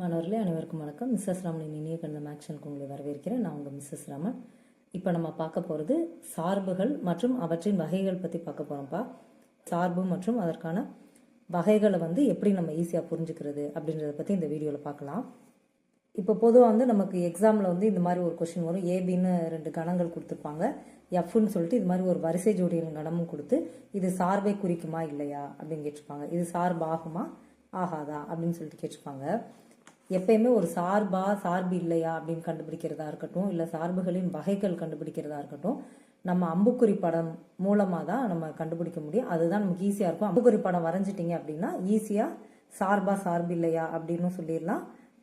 மாணவர்களே அனைவருக்கும் வணக்கம். மிஸ்ஸஸ் ராமனின் இனிய கணிதம் ஆக்ஷனுக்கு உங்களை வரவேற்கிறேன். நான் உங்கள் மிஸ்ஸஸ் ராமன். இப்போ நம்ம பார்க்க போகிறது சார்புகள் மற்றும் அவற்றின் வகைகள் பற்றி பார்க்க போகிறோம்ப்பா சார்பு மற்றும் அதற்கான வகைகளை வந்து எப்படி நம்ம ஈஸியாக புரிஞ்சுக்கிறது அப்படின்றத பற்றி இந்த வீடியோவில் பார்க்கலாம். இப்போ பொதுவாக வந்து நமக்கு எக்ஸாமில் வந்து இந்த மாதிரி ஒரு கொஷின் வரும். ஏபின்னு ரெண்டு கணங்கள் கொடுத்துருப்பாங்க. எஃப்னு சொல்லிட்டு இது மாதிரி ஒரு வரிசை ஜோடியின் கணமும் கொடுத்து இது சார்பை குறிக்குமா இல்லையா அப்படின்னு கேட்டிருப்பாங்க. இது சார்பாகுமா? ஆகாதா? அப்படின்னு சொல்லிட்டு கேட்டிருப்பாங்க. எப்பயுமே ஒரு சார்பா சார்பு இல்லையா அப்படின்னு கண்டுபிடிக்கிறதா இருக்கட்டும் இல்லை சார்புகளின் வகைகள் கண்டுபிடிக்கிறதா இருக்கட்டும் நம்ம அம்புக்குறி படம் மூலமாக தான் நம்ம கண்டுபிடிக்க முடியும். அதுதான் நமக்கு ஈஸியாக இருக்கும். அம்புக்குறி படம் வரைஞ்சிட்டிங்க அப்படின்னா ஈஸியாக சார்பா சார்பு இல்லையா அப்படின்னு சொல்லிடலாம்.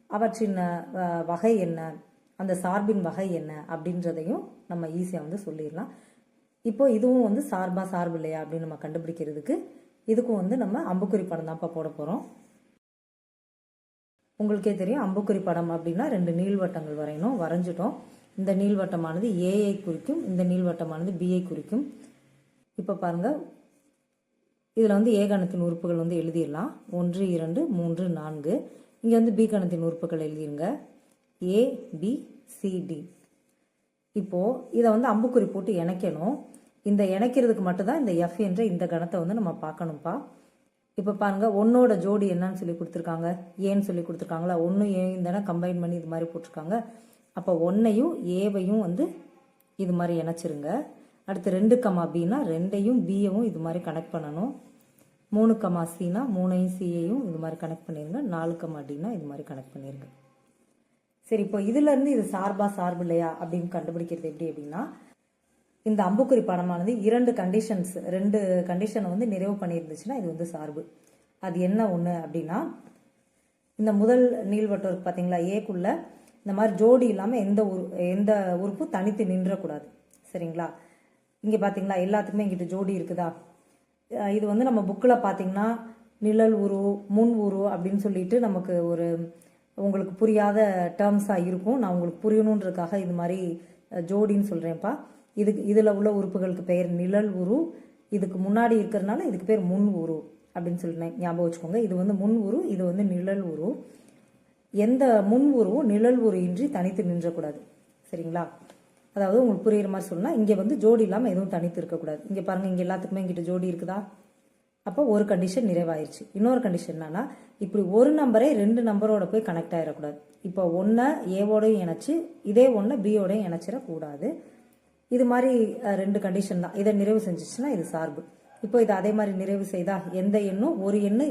அவற்றின் வகை என்ன? அந்த சார்பின் வகை என்ன? அப்படின்றதையும் நம்ம ஈஸியாக வந்து சொல்லிடலாம். இப்போ இதுவும் வந்து சார்பா சார்பு இல்லையா அப்படின்னு நம்ம கண்டுபிடிக்கிறதுக்கு இதுக்கும் வந்து நம்ம அம்புக்குறி படம் தான்ப்பா போட போகிறோம் உங்களுக்கே தெரியும் அம்புக்குறி படம் அப்படின்னா ரெண்டு நீள்வட்டங்கள் வரையணும் வரைஞ்சிட்டோம். இந்த நீள்வட்டமானது ஏஐ குறிக்கும் இந்த நீள்வட்டமானது பிஐ குறிக்கும். இப்போ பாருங்கள் இதில் வந்து ஏ கணத்தின் உறுப்புகள் வந்து எழுதிடலாம். ஒன்று இரண்டு மூன்று நான்கு. இங்கே வந்து பி கணத்தின் உறுப்புகள் எழுதிருங்க. ஏ பி சிடி இப்போது இதை வந்து அம்புக்குறி போட்டு இணைக்கணும். இந்த இணைக்கிறதுக்கு மட்டும்தான் இந்த எஃப் என்ற இந்த கணத்தை வந்து நம்ம பார்க்கணும்ப்பா இப்போ பாருங்க ஒன்னோட ஜோடி என்னன்னு சொல்லி கொடுத்துருக்காங்க. ஏன்னு சொல்லி கொடுத்துருக்காங்களா? ஒன்று ஏன் தானே கம்பைன் பண்ணி இது மாதிரி போட்டிருக்காங்க. அப்போ ஒன்னையும் ஏவையும் வந்து இது மாதிரி இணைச்சிருங்க. அடுத்து ரெண்டு கமா பின்னா ரெண்டையும் பியவும் இது மாதிரி கனெக்ட் பண்ணணும். மூணு கமா சினா மூணையும் சியையும் இது மாதிரி கனெக்ட் பண்ணிருங்க. நாலு கமா டினா இது மாதிரி கனெக்ட் பண்ணிருங்க. சரி இப்போ இதுலேருந்து இது சார்பா சார்பு இல்லையா அப்படின்னு கண்டுபிடிக்கிறது எப்படி அப்படின்னா இந்த அம்புக்குறி படமானது இரண்டு கண்டிஷன்ஸ் ரெண்டு கண்டிஷனை வந்து நிறைவு பண்ணியிருந்துச்சுன்னா இது வந்து சார்பு. அது என்ன ஒன்று அப்படின்னா இந்த முதல் நீள்வட்டம் பார்த்தீங்களா ஏக்குள்ள இந்த மாதிரி ஜோடி இல்லாமல் எந்த உரு எந்த உறுப்பும் தனித்து நின்றக்கூடாது. சரிங்களா? இங்கே பார்த்தீங்களா எல்லாத்துக்குமே இங்கிட்ட ஜோடி இருக்குதா? இது வந்து நம்ம புக்கில் பார்த்தீங்கன்னா நிழல் உரு முன் உரு அப்படின்னு சொல்லிட்டு நமக்கு ஒரு உங்களுக்கு புரியாத டேர்ம்ஸாக இருக்கும். நான் உங்களுக்கு புரியணுன்றதுக்காக இது மாதிரி ஜோடின்னு சொல்கிறேன்ப்பா இதுக்கு இதில் உள்ள உறுப்புகளுக்கு பெயர் நிழல் உரு. இதுக்கு முன்னாடி இருக்கிறதுனால இதுக்கு பேர் முன் உரு அப்படின்னு சொல்லி ஞாபகம் வச்சுக்கோங்க. இது வந்து முன் உரு இது வந்து நிழல் உரு. எந்த முன் உருவும் நிழல் உரு இன்றி தனித்து நின்றக்கூடாது. சரிங்களா? அதாவது உங்களுக்கு புரியுற மாதிரி சொல்லலாம் இங்கே வந்து ஜோடி இல்லாமல் எதுவும் தனித்து இருக்கக்கூடாது. இங்கே பாருங்க இங்கே எல்லாத்துக்குமே இங்கிட்ட ஜோடி இருக்குதா? அப்போ ஒரு கண்டிஷன் நிறைவாயிருச்சு. இன்னொரு கண்டிஷன் என்னன்னா இப்படி ஒரு நம்பரே ரெண்டு நம்பரோட போய் கனெக்ட் ஆகிடக்கூடாது இப்போ ஒன்றை ஏவோடையும் இணைச்சி இதே ஒன்றை பியோடையும் இணைச்சிடக்கூடாது. இது மாதிரி ரெண்டு கண்டிஷன் தான். இதை நிறைவு செஞ்சிச்சுன்னா இது சார்பு. இப்போ இது அதே மாதிரி நிறைவு செய்தால் எந்த எண்ணும் ஒரு எண்ணு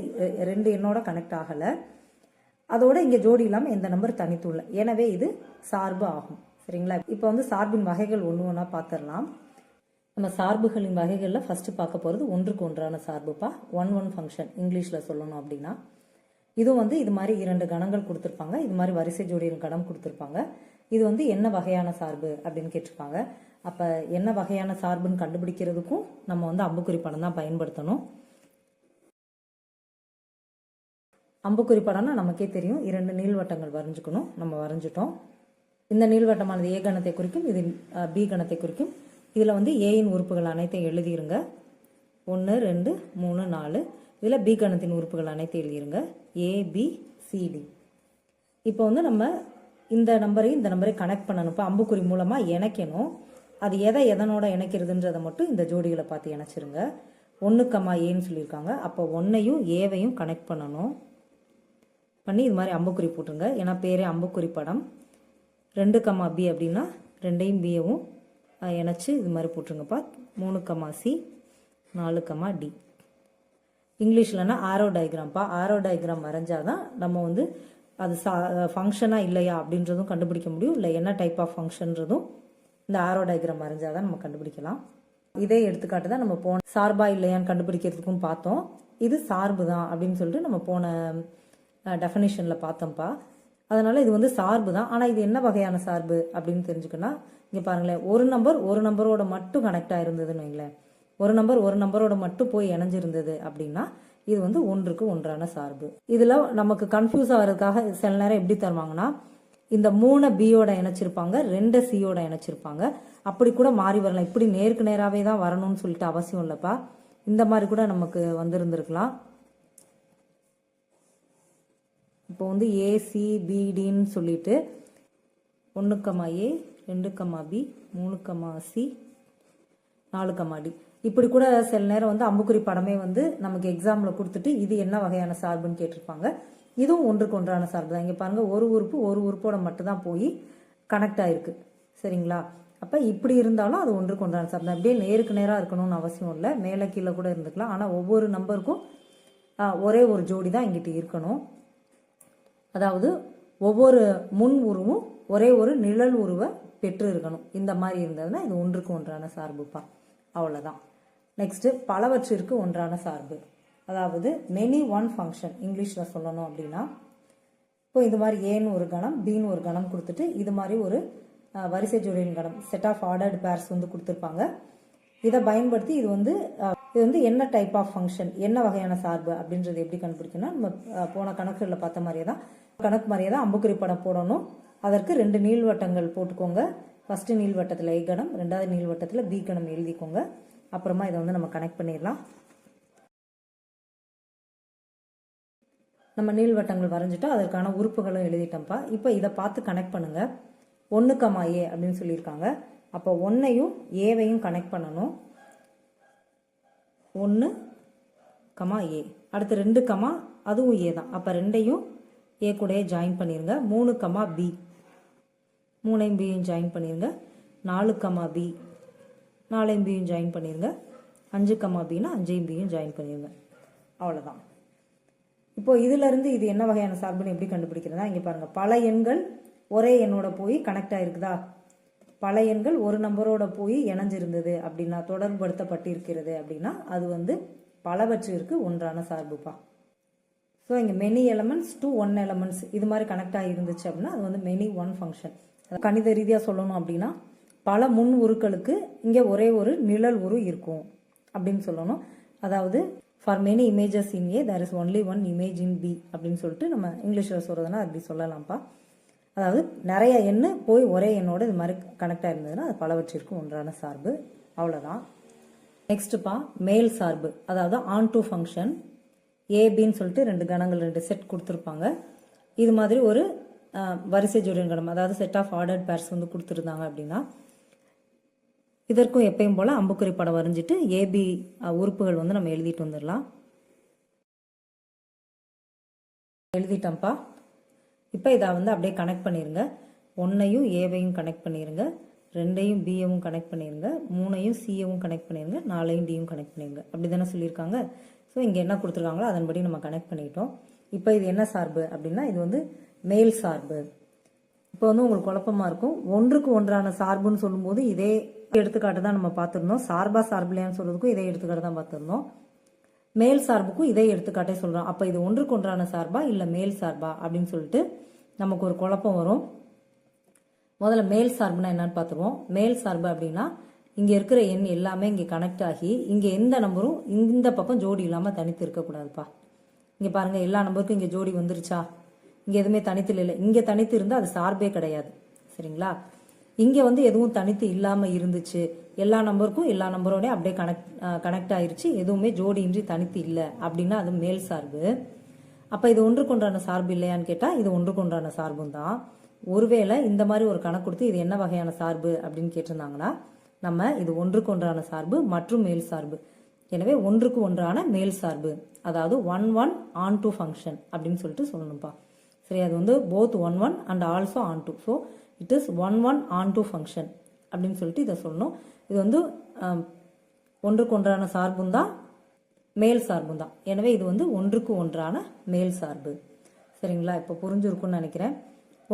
ரெண்டு எண்ணோட கனெக்ட் ஆகலை. அதோட இங்கே ஜோடி இல்லாமல் எந்த நம்பர் தனித்துள்ள. எனவே இது சார்பு ஆகும். சரிங்களா? இப்போ வந்து சார்பின் வகைகள் ஒன்று ஒன்றா பார்த்துடலாம் நம்ம சார்புகளின் வகைகளில் ஃபஸ்ட்டு பார்க்க போகிறது ஒன்றுக்கு ஒன்றான சார்புப்பா? ஒன் ஒன் ஃபங்க்ஷன் இங்கிலீஷில் சொல்லணும் அப்படின்னா. இதுவும் வந்து இது மாதிரி இரண்டு கணங்கள் கொடுத்துருப்பாங்க. இது மாதிரி வரிசை ஜோடியின் கணம் கொடுத்துருப்பாங்க. இது வந்து என்ன வகையான சார்பு அப்படின்னு கேட்டிருப்பாங்க. அப்போ என்ன வகையான சார்புன்னு கண்டுபிடிக்கிறதுக்கும் நம்ம வந்து அம்புக்குறி படம் தான் பயன்படுத்தணும். அம்புக்குறி படம்னா நமக்கே தெரியும். இரண்டு நீள்வட்டங்கள் வரைஞ்சிக்கணும். நம்ம வரைஞ்சிட்டோம். இந்த நீள்வட்டமானது ஏ கணத்தை குறிக்கும் இது பி கணத்தை குறிக்கும். இதில் வந்து ஏயின் உறுப்புகள் அனைத்தையும் எழுதிருங்க. ஒன்று ரெண்டு மூணு நாலு. இதில் பி கணத்தின் உறுப்புகள் அனைத்தையும் எழுதிருங்க. ஏ பி சிடி இப்போ வந்து நம்ம இந்த நம்பரையும் இந்த நம்பரையும் கனெக்ட் பண்ணணும். இப்போ அம்புக்குறி மூலமாக இணைக்கணும். அது எதை எதனோட இணைக்கிறதுன்றதை மட்டும் இந்த ஜோடிகளை பார்த்து இணைச்சிருங்க. ஒன்றுக்கம்மா ஏன்னு சொல்லியிருக்காங்க. அப்போ ஒன்னையும் ஏவையும் கனெக்ட் பண்ணணும். பண்ணி இது மாதிரி அம்புக்குறி போட்டுருங்க. ஏன்னா பேரே அம்புக்குறி படம். ரெண்டு கம்மா பி அப்படின்னா ரெண்டையும் பியவும் இணைச்சி இது மாதிரி போட்டுருங்கப்பா. மூணு கம்மா சி நாலு கம்மா டி. இங்கிலீஷ்லனா ஆரோ டயக்ராம்ப்பா. ஆரோ டயக்ராம் வரைஞ்சாதான் நம்ம வந்து அது சா ஃபங்க்ஷனாக இல்லையா அப்படின்றதும் கண்டுபிடிக்க முடியும். இல்லை என்ன டைப் ஆஃப் ஃபங்க்ஷன்றதும் இந்த ஆரோ டயக்ராம் வரைஞ்சாதான் நம்ம கண்டுபிடிக்கலாம். இதே எடுத்துக்காட்டு தான் நம்ம போன சார்பா இல்லையான்னு கண்டுபிடிக்கிறதுக்கும் பார்த்தோம். இது சார்பு தான் அப்படின்னு சொல்லிட்டு நம்ம போன டெஃபனிஷனில் பார்த்தோம்ப்பா. அதனால இது வந்து சார்பு தான் ஆனால் இது என்ன வகையான சார்பு அப்படின்னு தெரிஞ்சுக்கணும் இங்கே பாருங்களேன் ஒரு நம்பர் ஒரு நம்பரோட மட்டும் கனெக்ட் ஆயிருந்ததுன்னு வைங்களேன். ஒரு நம்பர் ஒரு நம்பரோட மட்டும் போய் இணைஞ்சிருந்தது அப்படின்னா இது வந்து ஒன்றுக்கு ஒன்றான சார்பு. இதில் நமக்கு கன்ஃபியூஸ் ஆகிறதுக்காக சில நேரம் எப்படி தருவாங்கன்னா இந்த மூணை பியோட இணைச்சிருப்பாங்க ரெண்டு சியோட இணைச்சிருப்பாங்க. அப்படி கூட மாறி வரலாம். இப்படி நேருக்கு நேராகவே தான் வரணும்னு சொல்லிட்டு அவசியம் இல்லைப்பா. இந்த மாதிரி கூட நமக்கு வந்திருந்துருக்கலாம். இப்போ வந்து ஏசி பிடின்னு சொல்லிட்டு ஒன்று கமா ஏ ரெண்டு கமா பி மூணு கமா சி நாலு கமா டி இப்படி கூட சில நேரம் வந்து அம்புக்குறி படமே வந்து நமக்கு எக்ஸாமில் கொடுத்துட்டு இது என்ன வகையான சார்புன்னு கேட்டிருப்பாங்க. இதுவும் ஒன்றுக்கு ஒன்றான சார்பு தான். இங்கே பாருங்கள் ஒரு உறுப்பு ஒரு உறுப்போட மட்டும்தான் போய் கனெக்ட் ஆகிருக்கு சரிங்களா? அப்போ இப்படி இருந்தாலும் அது ஒன்றுக்கு ஒன்றான சார்பு தான். அப்படியே நேருக்கு நேராக இருக்கணும்னு அவசியம் இல்லை. மேலே கீழே கூட இருந்துக்கலாம். ஆனால் ஒவ்வொரு நம்பருக்கும் ஒரே ஒரு ஜோடி தான் இங்கிட்ட இருக்கணும். அதாவது ஒவ்வொரு முன் உருவும் ஒரே ஒரு நிழல் உருவை பெற்று இருக்கணும். இந்த மாதிரி இருந்ததுன்னா இது ஒன்றுக்கு ஒன்றான சார்புப்பா. அவ்வளோதான் நெக்ஸ்ட்டு பலவற்றிற்கு ஒன்றான சார்பு. அதாவது மெனி ஒன் ஃபங்க்ஷன் இங்கிலீஷில் சொல்லணும் அப்படின்னா இப்போ இது மாதிரி ஏன்னு ஒரு கணம் பின்னு ஒரு கணம் கொடுத்துட்டு இது மாதிரி ஒரு வரிசை ஜோடியின் கணம் செட் ஆஃப் ஆர்டர்டு பேர்ஸ் வந்து கொடுத்துருப்பாங்க. இதை பயன்படுத்தி இது வந்து இது வந்து என்ன டைப் ஆஃப் ஃபங்க்ஷன் என்ன வகையான சார்பு அப்படின்றது எப்படி கண்டுபிடிக்கணும்னா நம்ம போன கணக்குகளில் பார்த்த மாதிரியே தான். கணக்கு மாதிரியே தான் அம்புக்குறி படம் போடணும். அதற்கு ரெண்டு நீள்வட்டங்கள் போட்டுக்கோங்க. ஃபஸ்ட்டு நீள்வட்டத்தில் ஏ கணம் ரெண்டாவது நீள்வட்டத்தில் பி கணம் எழுதிக்கோங்க. அப்புறமா இதை வந்து நம்ம கனெக்ட் பண்ணிடலாம். நம்ம நீள்வட்டங்கள் வரைஞ்சிட்டோம் அதற்கான உறுப்புகளும் எழுதிட்டோம்ப்பா. இப்போ இதை பார்த்து கனெக்ட் பண்ணுங்க. ஒன்று கமா ஏ அப்படின்னு சொல்லியிருக்காங்க. அப்போ ஒன்றையும் ஏவையும் கனெக்ட் பண்ணணும். ஒன்று கமா ஏ அடுத்து ரெண்டு கமா அதுவும் ஏ தான். அப்போ ரெண்டையும் ஏ கூடயே ஜாயின் பண்ணிடுங்க மூணு கமா பி மூணையும் பியும் ஜாயின் பண்ணிடுங்க நாலு கமா பி நாலையும் பியும் ஜாயின் பண்ணிடுங்க அஞ்சு கமா பின்னா அஞ்சையும் பியும் ஜாயின் பண்ணிடுங்க அவ்வளோதான் இப்போ இதுல இருந்து இது என்ன வகையான சார்புன்னு எப்படி கண்டுபிடிக்கிறதா இங்க பாருங்க. பல எண்கள் ஒரே எண்ணோட போய் கனெக்ட் ஆயிருக்குதா? பல எண்கள் ஒரு நம்பரோட போய் இணைஞ்சிருந்தது அப்படின்னா தொடர்புபடுத்தப்பட்டிருக்கிறது அப்படின்னா அது வந்து பலவற்றிற்கு ஒன்றான சார்புப்பா. ஸோ இங்கே many elements to one elements இது மாதிரி கனெக்ட் ஆகி இருந்துச்சு அப்படின்னா அது வந்து மெனி ஒன் ஃபங்க்ஷன் கணித ரீதியாக சொல்லணும் அப்படின்னா பல முன் உருக்களுக்கு இங்கே ஒரே ஒரு நிழல் உரு இருக்கும் அப்படின்னு சொல்லணும். அதாவது for many images in A there is only one image in B அப்படின்னு சொல்லிட்டு நம்ம இங்கிலீஷில் சொல்கிறதுனா அப்படி சொல்லலாம்ப்பா. அதாவது நிறைய எண்ணு போய் ஒரே எண்ணோட இது மாதிரி கனெக்ட் ஆயிருந்ததுன்னா அது பலவற்றிற்கும் ஒன்றான சார்பு. அவ்வளோதான் நெக்ஸ்ட்டுப்பா மேல் சார்பு. அதாவது ஆன் டூ ஃபங்க்ஷன் ஏபின்னு சொல்லிட்டு ரெண்டு கணங்கள் ரெண்டு செட் கொடுத்துருப்பாங்க. இது மாதிரி ஒரு வரிசை ஜோடியன் கணம் அதாவது செட் ஆஃப் ஆர்டர்ட் பேர்ஸ் வந்து கொடுத்துருந்தாங்க அப்படின்னா இதற்கும் எப்பயும் போல் அம்புக்குறி படம் வரைஞ்சிட்டு ஏபி உறுப்புகள் வந்து நம்ம எழுதிட்டு வந்துடலாம். எழுதிட்டோம்ப்பா. இப்போ இதை வந்து அப்படியே கனெக்ட் பண்ணிடுங்க ஒன்றையும் ஏவையும் கனெக்ட் பண்ணிடுங்க ரெண்டையும் பியவும் கனெக்ட் பண்ணிடுங்க மூணையும் சியவும் கனெக்ட் பண்ணிடுங்க நாலையும் டியும் கனெக்ட் பண்ணிடுங்க அப்படி தானே சொல்லியிருக்காங்க? ஸோ இங்கே என்ன கொடுத்துருக்காங்களோ அதன்படி நம்ம கனெக்ட் பண்ணிட்டோம். இப்போ இது என்ன சார்பு அப்படின்னா இது வந்து மேல் சார்பு. இப்போ வந்து உங்களுக்கு குழப்பமா இருக்கும். ஒன்றுக்கு ஒன்றான சார்புன்னு சொல்லும்போது இதே எடுத்துக்காட்டு தான் நம்ம பார்த்துருந்தோம். சார்பா சார்பிலையான்னு சொல்றதுக்கும் இதே எடுத்துக்காட்டு தான் பார்த்துருந்தோம். மேல் சார்புக்கும் இதே எடுத்துக்காட்டே சொல்கிறோம் அப்போ இது ஒன்றுக்கு ஒன்றான சார்பா இல்லை மேல் சார்பா அப்படின்னு சொல்லிட்டு நமக்கு ஒரு குழப்பம் வரும். முதல்ல மேல் சார்புனா என்னன்னு பார்த்துருவோம் மேல் சார்பு அப்படின்னா இங்கே இருக்கிற எண் எல்லாமே இங்கே கனெக்ட் ஆகி இங்கே எந்த நம்பரும் இந்த பக்கம் ஜோடி இல்லாமல் தனித்து இருக்கக்கூடாதுப்பா. இங்கே பாருங்கள் எல்லா நம்பருக்கும் இங்கே ஜோடி வந்துருச்சா? இங்கே எதுவுமே தனித்து இல்லை. இங்கே தனித்து இருந்தால் அது சார்பே கிடையாது. சரிங்களா? இங்கே வந்து எதுவும் தனித்து இல்லாமல் இருந்துச்சு. எல்லா நம்பருக்கும் எல்லா நம்பரோடய அப்படியே கனெக்ட் கனெக்ட் ஆயிடுச்சு எதுவுமே ஜோடியின்றி தனித்து இல்லை அப்படின்னா அது மேல் சார்பு. அப்போ இது ஒன்றுக்கு சார்பு இல்லையான்னு கேட்டால் இது ஒன்றுக்கு ஒன்றான சார்பும் தான். ஒருவேளை இந்த மாதிரி ஒரு கணக்கு கொடுத்து இது என்ன வகையான சார்பு அப்படின்னு கேட்டிருந்தாங்கன்னா நம்ம இது ஒன்றுக்கு ஒன்றான சார்பு மற்றும் மேல் சார்பு. எனவே ஒன்றுக்கு ஒன்றான மேல் சார்பு. அதாவது one one onto function அப்படின்னு சொல்லிட்டு சொல்லணும்ப்பா சரி அது வந்து both one one and also onto so it is one one onto function அப்படின்னு சொல்லிட்டு இதை சொல்லணும். இது வந்து ஒன்றுக்கு ஒன்றான சார்பும் தான் மேல் சார்பும் தான். எனவே இது வந்து ஒன்றுக்கு ஒன்றான மேல் சார்பு. சரிங்களா? இப்போ புரிஞ்சிருக்கும்னு நினைக்கிறேன்.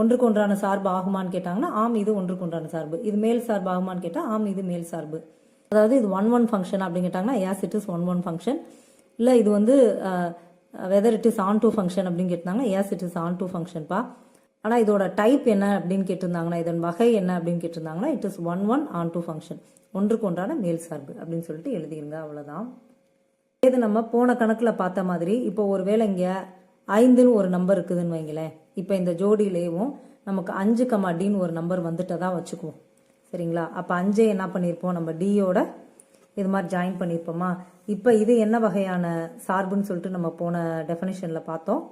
ஒன்றுக்கு ஒன்றான சார்பு ஆகுமான்னு கேட்டாங்கன்னா ஆம் இது ஒன்றுக்கு ஒன்றான சார்பு. இது மேல் சார்பு ஆகுமான்னு கேட்டால் ஆம் இது மேல் சார்பு. அதாவது இது ஒன் ஒன் ஃபங்க்ஷன் அப்படின்னு கேட்டாங்கன்னா as it is one one function இல்லை இது வந்து whether it is onto function அப்படின்னு கேட்டாங்கன்னா as it is onto ஃபங்க்ஷன்ப்பா ஆனால் இதோட டைப் என்ன அப்படின்னு கேட்டிருந்தாங்கன்னா இதன் வகை என்ன அப்படின்னு கேட்டிருந்தாங்கன்னா it is one one onto function ஒன்றுக்கு ஒன்றான மேல் சார்பு அப்படின்னு சொல்லிட்டு எழுதிருங்க அவ்வளோதான் இது நம்ம போன கணக்கில் பார்த்த மாதிரி இப்போ ஒரு வேளை இங்கே ஐந்துன்னு ஒரு நம்பர் இருக்குதுன்னு வைங்களேன். இப்போ இந்த ஜோடியிலேயும் நமக்கு அஞ்சு கமா டின்னு ஒரு நம்பர் வந்துட்டதா வச்சுக்குவோம். சரிங்களா? அப்போ அஞ்சே என்ன பண்ணியிருப்போம்? நம்ம டியோட இது மாதிரி ஜாயின் பண்ணியிருப்போமா? இப்போ இது என்ன வகையான சார்புன்னு சொல்லிட்டு நம்ம போன டெஃபனிஷனில் பார்த்தோம்.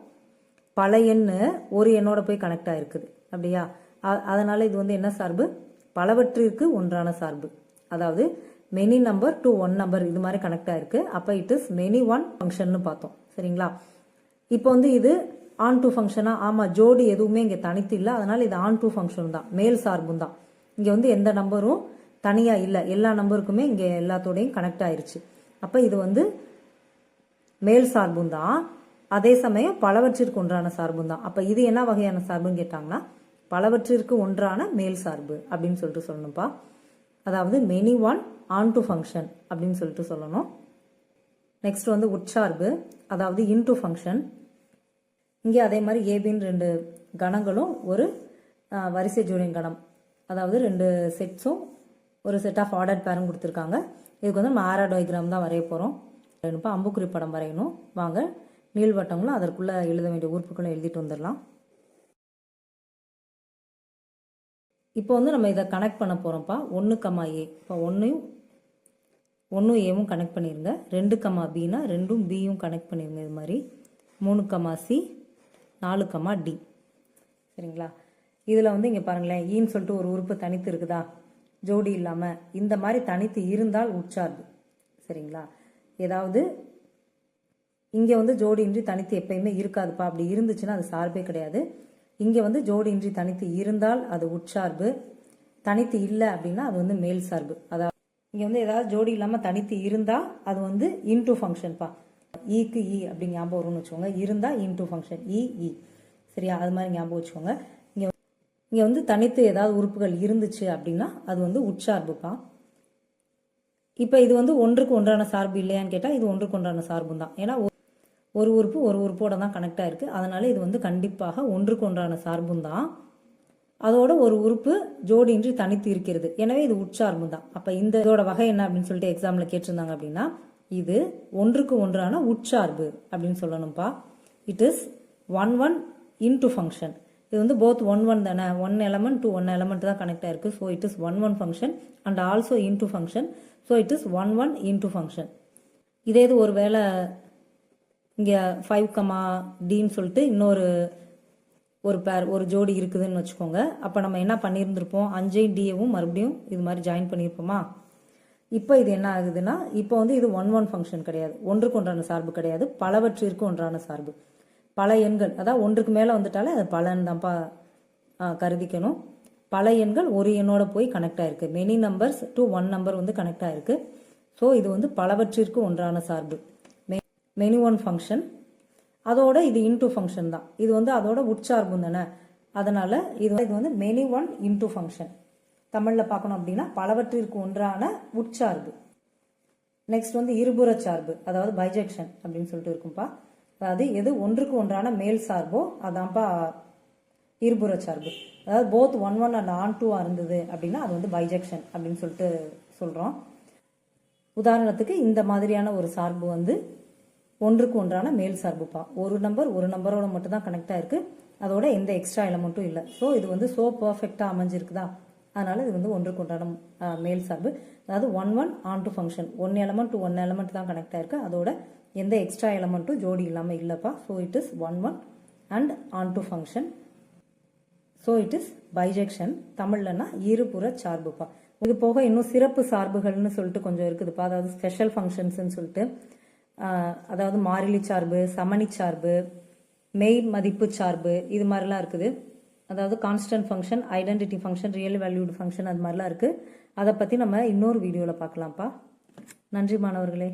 பல எண்ணு ஒரு எண்ணோட போய் கனெக்ட் ஆயிருக்குது. அப்படியா? அதனால் அதனால இது வந்து என்ன சார்பு? பலவற்றிற்கு ஒன்றான சார்பு. அதாவது many number to one number இது மாதிரி கனெக்ட் ஆயிருக்கு. அப்போ it is many one function பார்த்தோம். சரிங்களா? இப்போ வந்து இது ஆன் டூ ஃபங்க்ஷனா ஆமாம் ஜோடி எதுவுமே இங்கே தனித்து இல்லை. அதனால இது ஆன் டூ ஃபங்க்ஷன் தான். மேல் சார்பும் தான். இங்கே வந்து எந்த நம்பரும் தனியாக இல்லை. எல்லா நம்பருக்குமே இங்கே எல்லாத்தோடையும் கனெக்ட் ஆயிருச்சு. அப்போ இது வந்து மேல் சார்பும் தான். அதே சமயம் பலவற்றிற்கு ஒன்றான சார்பும் தான் அப்போ இது என்ன வகையான சார்புன்னு கேட்டாங்கன்னா பலவற்றிற்கு ஒன்றான மேல் சார்பு அப்படின்னு சொல்லிட்டு சொல்லணும்ப்பா அதாவது many one onto function அப்படின்னு சொல்லிட்டு சொல்லணும். நெக்ஸ்ட் வந்து உட்சார்பு அதாவது இன்டு ஃபங்க்ஷன் இங்கே அதே மாதிரி ஏபின்னு ரெண்டு கணங்களும் ஒரு வரிசை ஜோடியின் கணம். அதாவது ரெண்டு செட்ஸும் ஒரு செட் ஆஃப் ஆர்டர் பேரும் கொடுத்துருக்காங்க. இதுக்கு வந்து நம்ம ஆரா டயக்ராம் தான் வரைய போகிறோம் இப்போ அம்புக்குறி படம் வரையணும். வாங்க. நீள்வட்டங்களும் அதற்குள்ளே எழுத வேண்டிய உறுப்புகளும் எழுதிட்டு வந்துடலாம். இப்போ வந்து நம்ம இதை கனெக்ட் பண்ண போகிறோம்ப்பா ஒன்று கமா ஏ இப்போ ஒன்றையும் ஒன்றும் ஏவும் கனெக்ட் பண்ணிடுங்க ரெண்டு கமா பினா ரெண்டும் பியும் கனெக்ட் பண்ணிடுங்க இது மாதிரி. மூணு கமா சி நாலு கமா டி சரிங்களா? இதில் வந்து இங்கே பாருங்களேன் e ஈன்னு சொல்லிட்டு ஒரு உறுப்பு தனித்து இருக்குதா? ஜோடி இல்லாமல் இந்த மாதிரி தனித்து இருந்தால் உட்சார்பு. சரிங்களா? ஏதாவது இங்கே வந்து ஜோடியின்றி தனித்து எப்பயுமே இருக்காதுப்பா. அப்படி இருந்துச்சுன்னா அது சார்பே கிடையாது. இங்கே வந்து ஜோடியின்றி தனித்து இருந்தால் அது உட்சார்பு. தனித்து இல்லை அப்படின்னா அது வந்து மேல் சார்பு. அதாவது இங்கே வந்து ஏதாவது ஜோடி இல்லாமல் தனித்து இருந்தால் அது வந்து இன்டூ ஃபங்க்ஷன்ப்பா ஈக்கு இ அப்படி ஞாபகம் வரும்னு வச்சுக்கோங்க. இருந்தால் இன்டூ ஃபங்க்ஷன் இ இ சரியா? அது மாதிரி ஞாபகம் வச்சுக்கோங்க. இங்கே இங்கே வந்து தனித்து ஏதாவது உறுப்புகள் இருந்துச்சு அப்படின்னா அது வந்து உட்சார்புப்பா. இப்போ இது வந்து ஒன்றுக்கு ஒன்றான சார்பு இல்லையான்னு கேட்டால் இது ஒன்றுக்கு ஒன்றான சார்பு தான் ஏன்னா ஒரு உறுப்பு ஒரு உறுப்போட தான் கனெக்ட் ஆயிருக்கு. அதனால இது வந்து கண்டிப்பாக ஒன்றுக்கு ஒன்றான சார்பும் தான். அதோட ஒரு உறுப்பு ஜோடியின்றி தனித்து இருக்கிறது. எனவே இது உட்சார்பு தான். அப்போ இந்த இதோட வகை என்ன அப்படின்னு சொல்லிட்டு எக்ஸாமில் கேட்டிருந்தாங்க அப்படின்னா இது ஒன்றுக்கு ஒன்றான உட்சார்பு அப்படின்னு சொல்லணும்ப்பா it is one one into function இது வந்து போத் ஒன் ஒன் தானே? One element to one element தான் கனெக்ட் ஆயிருக்கு. So it is one one function and also into function so it is one one into function இதே இது ஒரு வேளை இங்கே ஃபைவ் கமா டின்னு சொல்லிட்டு இன்னொரு ஒரு பேர் ஒரு ஜோடி இருக்குதுன்னு வச்சுக்கோங்க. அப்போ நம்ம என்ன பண்ணியிருந்திருப்போம்? அஞ்சையும் டியவும் மறுபடியும் இது மாதிரி ஜாயின் பண்ணியிருப்போமா? இப்போ இது என்ன ஆகுதுன்னா இப்போ வந்து இது ஒன் ஒன் ஃபங்க்ஷன் கிடையாது. ஒன்றுக்கு ஒன்றான சார்பு கிடையாது. பலவற்றிற்கு ஒன்றான சார்பு. பல எண்கள் அதாவது ஒன்றுக்கு மேலே வந்துட்டாலே அது பலன் தான்ப்பா கருதிக்கணும். பல எண்கள் ஒரு எண்ணோட போய் கனெக்ட் ஆயிருக்கு. Many numbers to one number வந்து கனெக்ட் ஆயிருக்கு. ஸோ இது வந்து பலவற்றிற்கு ஒன்றான சார்பு. மெனி ஒன் ஃபங்க்ஷன் அதோட இது இன்டூ ஃபங்க்ஷன் தான். இது வந்து அதோட உட்சார்பு தானே. அதனால இது இது வந்து மெனி ஒன் இன்டூ ஃபங்க்ஷன் தமிழில் பார்க்கணும் அப்படின்னா பலவற்றிற்கு ஒன்றான உட்சார்பு. நெக்ஸ்ட் வந்து இருபுற சார்பு அதாவது பைஜெக்ஷன் அப்படின்னு சொல்லிட்டு இருக்கும்பா. அதாவது எது ஒன்றுக்கு ஒன்றான மேல் சார்போ அதான்ப்பா இருபுற சார்பு. அதாவது both one one and onto இருந்தது அப்படின்னா அது வந்து பைஜெக்ஷன் அப்படின்னு சொல்லிட்டு சொல்கிறோம் உதாரணத்துக்கு இந்த மாதிரியான ஒரு சார்பு வந்து ஒன்றுக்கு ஒன்றான மேல் சார்புப்பா ஒரு நம்பர் ஒரு நம்பரோட மட்டும் தான் கனெக்ட் ஆயிருக்கு. அதோட எந்த எக்ஸ்ட்ரா எலமெண்ட்டும் இல்லை. ஸோ இது வந்து ஸோ பர்ஃபெக்டாக அமைஞ்சிருக்குதா? அதனால இது வந்து ஒன்றுக்கு ஒன்றான மேல் சார்பு. அதாவது one one onto function one element to one element தான் கனெக்ட் ஆயிருக்கு. அதோட எந்த எக்ஸ்ட்ரா எலமெண்ட்டும் ஜோடி இல்லாமல் இல்லைப்பா. So it is one one and onto function so it is bijection தமிழ்லனா இருபுற சார்புப்பா. இது போக இன்னும் சிறப்பு சார்புகள்னு சொல்லிட்டு கொஞ்சம் இருக்குதுப்பா. அதாவது ஸ்பெஷல் ஃபங்க்ஷன்ஸ்னு சொல்லிட்டு அதாவது மாறிலி சார்பு சமணி சார்பு மெய் மதிப்பு சார்பு இது மாதிரிலாம் இருக்குது. அதாவது constant function identity function real valued function அது மாதிரிலாம் இருக்குது அதை பற்றி நம்ம இன்னொரு வீடியோவில் பார்க்கலாம்ப்பா. நன்றி மாணவர்களே.